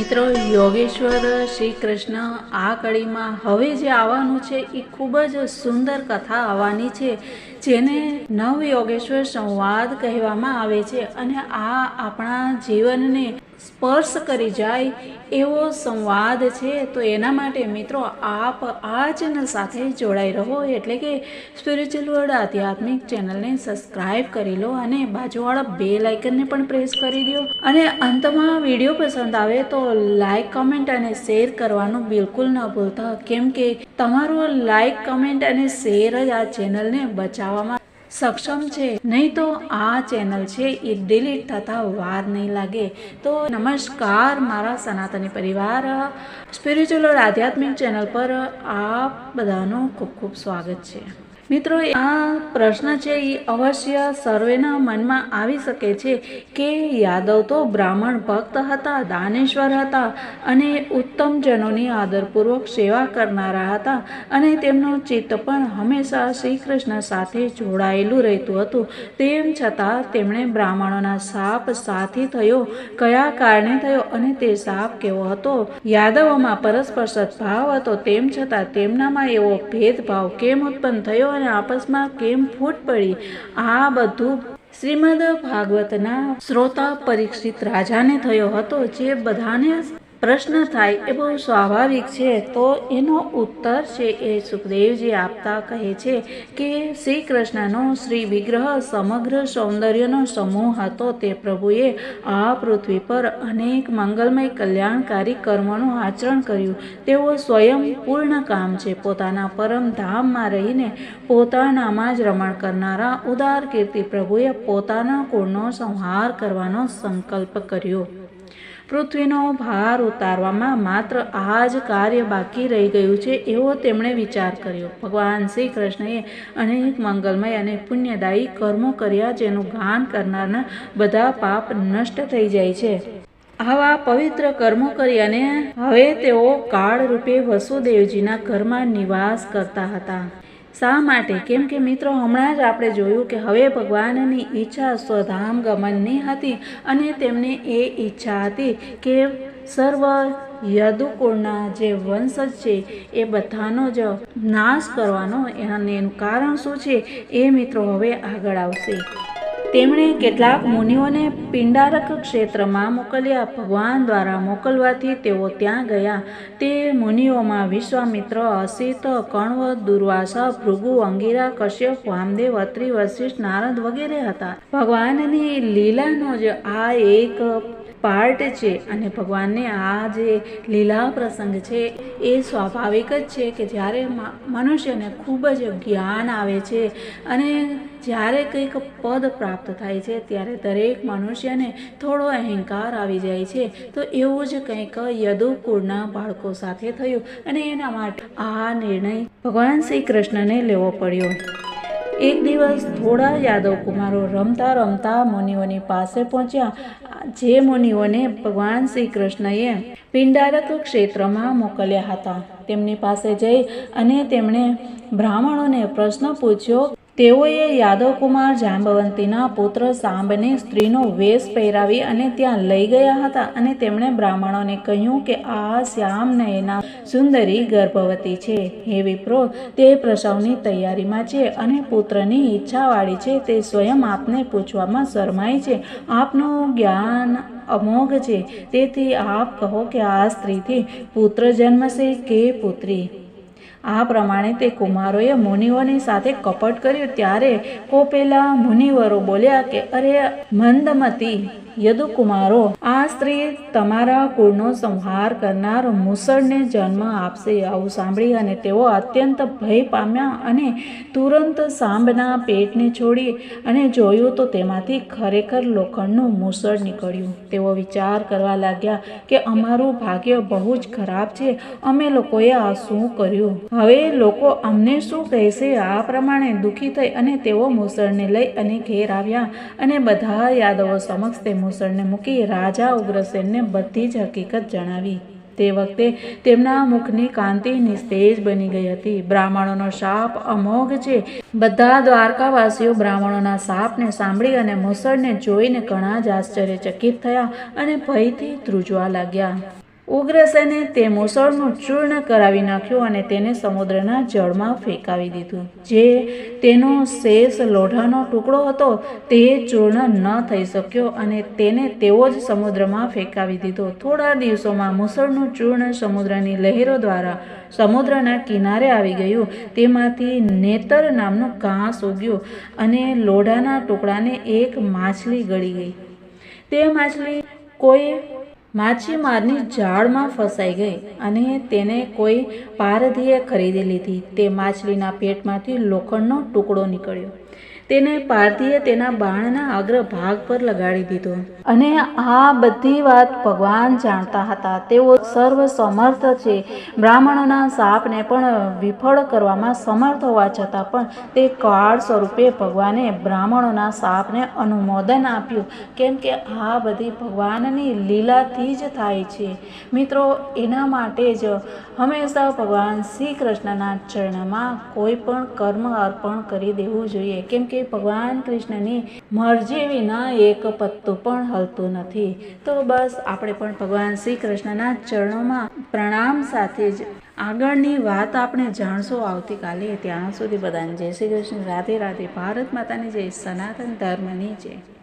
મિત્રો, યોગેશ્વર શ્રી કૃષ્ણ આ કડીમાં હવે જે આવવાનું છે એ ખૂબ જ સુંદર કથા આવવાની છે. જેને નવ યોગેશ્વર સંવાદ કહેવામાં આવે છે અને આ આપણા જીવનને સ્પર્શ કરી જાય એવો સંવાદ છે. તો એના માટે મિત્રો આપ આ ચેનલ સાથે જોડાઈ રહો એટલે કે સ્પિરિચ્યુઅલ વર્લ્ડ આધ્યાત્મિક ચેનલને સબસ્ક્રાઇબ કરી લો અને બાજુવાળા બે લાઇકનને પણ પ્રેસ કરી દો. અને અંતમાં વીડિયો પસંદ આવે તો લાઇક કમેન્ટ અને શેર કરવાનું બિલકુલ ન ભૂલતા. કેમ કે તમારું લાઈક કમેન્ટ અને શેર જ આ ચેનલને બચાવવામાં સક્ષમ છે. નહીં તો આ ચેનલ છે એ ડિલીટ થતા વાર નહીં લાગે. તો નમસ્કાર, મારા સનાતની પરિવાર સ્પિરિચ્યુઅલ આધ્યાત્મિક ચેનલ પર આપ બધાનું ખૂબ ખૂબ સ્વાગત છે. મિત્રો, આ પ્રશ્ન છે એ અવશ્ય સર્વેના મનમાં આવી શકે છે કે યાદવ તો બ્રાહ્મણ ભક્ત હતા, દાનેશ્વર હતા અને ઉત્તમજનોની આદરપૂર્વક સેવા કરનારા હતા અને તેમનું ચિત્ત પણ હંમેશા શ્રી કૃષ્ણ સાથે જોડાયેલું રહેતું હતું. તેમ છતાં તેમણે બ્રાહ્મણોના સાપ સાથી થયો, કયા કારણે થયો અને તે સાપ કેવો હતો? યાદવોમાં પરસ્પર સદભાવ હતો, તેમ છતાં તેમનામાં એવો ભેદભાવ કેમ ઉત્પન્ન થયો અને આપસમાં કેમ ફૂટ પડી? આ બધું શ્રીમદ ભાગવતના શ્રોતા પરીક્ષિત રાજાને થયો હતો, જે બધાને પ્રશ્ન થાય એ બહુ સ્વાભાવિક છે, તો એનો ઉત્તર છે એ સુખદેવજી આપતા કહે છે કે શ્રી કૃષ્ણનો શ્રી વિગ્રહ સમગ્ર સૌંદર્યનો સમૂહ હતો. તે પ્રભુએ આ પૃથ્વી પર અનેક મંગલમય કલ્યાણકારી કર્મોનું આચરણ કર્યું. તેઓ સ્વયં પૂર્ણ કામ છે. પોતાના પરમ ધામમાં રહીને પોતાનામાં જ રમણ કરનારા ઉદાર કીર્તિ પ્રભુએ પોતાના કુળનો સંહાર કરવાનો સંકલ્પ કર્યો. પૃથ્વીનો ભાર ઉતારવામાં માત્ર આ જ કાર્ય બાકી રહી ગયું છે એવો તેમણે વિચાર કર્યો. ભગવાન શ્રી કૃષ્ણએ અનેક મંગલમય અને પુણ્યદાયી કર્મો કર્યા જેનું ગાન કરનારના બધા પાપ નષ્ટ થઈ જાય છે. આવા પવિત્ર કર્મો કરી અને હવે તેઓ કાળ રૂપે વસુદેવજીના ઘરમાં નિવાસ કરતા હતા. શા માટે? કેમ કે મિત્રો, હમણાં જ આપણે જોયું કે હવે ભગવાનની ઈચ્છા સ્વધામ ગમનની હતી અને તેમને એ ઈચ્છા હતી કે સર્વ યદુકુળના જે વંશજ છે, એ બધાનો જ નાશ કરવાનો. અને એનું કારણ શું છે, એ મિત્રો હવે આગળ આવશે. તેમણે કેટલાક મુનિઓને પિંડારક ક્ષેત્રમાં મોકલ્યા. ભગવાન દ્વારા મોકલવાથી તેઓ ત્યાં ગયા. તે મુનિઓમાં વિશ્વામિત્ર, અસિત કણવ દુર્વાસા, ભૃગુ, અંગીરા, કશ્યપ, વામદેવ અત્રિ વશિષ્ઠ નારદ વગેરે હતા. ભગવાનની લીલાનો જ આ એક પાર્ટ છે અને ભગવાનને આ જે લીલા પ્રસંગ છે એ સ્વાભાવિક જ છે કે જ્યારે મનુષ્યને ખૂબ જ જ્ઞાન આવે છે અને જ્યારે કંઈક પદ પ્રાપ્ત થાય છે ત્યારે દરેક મનુષ્યને થોડો અહંકાર આવી જાય છે. તો એવું જ કંઈક યદુકુળના બાળકો સાથે થયું અને એના માટે આ નિર્ણય ભગવાન શ્રી કૃષ્ણને લેવો પડ્યો. એક દિવસ થોડા યાદવ કુમારો રમતા રમતા મુનિઓની પાસે પહોંચ્યા. જે મુનિઓને ભગવાન શ્રી કૃષ્ણએ પિંડારક ક્ષેત્રમાં મોકલ્યા હતા. તેમની પાસે જઈ અને તેમણે બ્રાહ્મણોને પ્રશ્ન પૂછ્યો તેઓએ યાદવકુમાર જાંબવંતીના પુત્ર સાંબને સ્ત્રીનો વેશ પહેરાવી અને ત્યાં લઈ ગયા હતા અને તેમણે બ્રાહ્મણોને કહ્યું કે આ શ્યામનયના સુંદરી ગર્ભવતી છે. હે વિપ્રો, તે પ્રસવની તૈયારીમાં છે અને પુત્રની ઈચ્છાવાળી છે. તે સ્વયં આપને પૂછવામાં શરમાય છે. આપનું જ્ઞાન અમોઘ છે. તેથી આપ કહો કે આ સ્ત્રીથી પુત્ર જન્મશે કે પુત્રી? આ પ્રમાણે તે કુમારોએ મુનિઓની સાથે કપટ કર્યું ત્યારે કોપેલા મુનિવરો બોલ્યા કે અરે મંદમતી યદુકુમારો, આ સ્ત્રી તમારા કુળનો સંહાર કરનાર મુસળને જન્મ આપશે. આવું સાંભળી અને તેઓ અત્યંત ભય પામ્યા અને તુરંત સાંભના પેટને છોડી અને જોયું તો તેમાંથી ખરેખર લોખંડનું મુસળ નીકળ્યું. તેઓ વિચાર કરવા લાગ્યા કે અમારું ભાગ્ય બહુ જ ખરાબ છે. અમે લોકોએ આ શું કર્યું? હવે લોકો અમને શું કહેશે? આ પ્રમાણે દુઃખી થઈ અને તેઓ મુસળને લઈ અને ઘેર આવ્યા અને બધા યાદવો સમક્ષ તે મુસળને મૂકી રાજા ઉગ્રસેનને બધી જ હકીકત જણાવી. તે વખતે તેમના મુખની કાંતિ નિસ્તેજ બની ગઈ હતી. બ્રાહ્મણોનો શાપ અમોઘ છે. બધા દ્વારકાવાસીઓ બ્રાહ્મણોના શાપને સાંભળી અને મુસળને જોઈને ઘણા જ આશ્ચર્યચકિત થયા અને ભયથી ધ્રુજવા લાગ્યા. ઉગ્રસેને તે મુસળનું ચૂર્ણ કરાવી નાખ્યું અને તેને સમુદ્રના જળમાં ફેંકાવી દીધું. જે તેનો શેષ લોઢાનો ટુકડો હતો, તે ચૂર્ણ ન થઈ શક્યો અને તેને તેવો જ સમુદ્રમાં ફેંકાવી દીધો. થોડા દિવસોમાં મુસળનું ચૂર્ણ સમુદ્રની લહેરો દ્વારા સમુદ્રના કિનારે આવી ગયું. તેમાંથી નેતર નામનું ઘાસ ઉગ્યું અને લોઢાના ટુકડાને એક માછલી ગળી ગઈ. તે માછલી કોઈ માછીમારની જાળમાં ફસાઈ ગઈ અને તેને કોઈ પારધીએ ખરીદી લીધી. તે માછલીના પેટમાંથી લોખંડનો ટુકડો નીકળ્યો. તેને પારધીએ તેના બાણના અગ્ર ભાગ પર લગાડી દીધો. અને આ બધી વાત ભગવાન જાણતા હતા. તેઓ સર્વ સમર્થ છે. બ્રાહ્મણોના સાપને પણ વિફળ કરવામાં સમર્થ હોવા છતાં પણ તે કાળ સ્વરૂપે ભગવાને બ્રાહ્મણોના સાપને અનુમોદન આપ્યું. કેમ કે આ બધી ભગવાનની લીલાથી જ થાય છે. મિત્રો, એના માટે જ હંમેશા ભગવાન શ્રી કૃષ્ણના ચરણમાં કોઈ પણ કર્મ અર્પણ કરી દેવું જોઈએ. કેમ કે ભગવાન કૃષ્ણની મરજી વિના એક પત્તું પણ હલતું નથી. તો બસ આપણે પણ ભગવાન શ્રી કૃષ્ણના ચરણોમાં પ્રણામ સાથે જ આગળની વાત આપણે જાણશું આવતીકાલે. ત્યાં સુધી બધાને જય શ્રી કૃષ્ણ. રાધે રાધે. ભારત માતાની જય. સનાતન ધર્મની જય.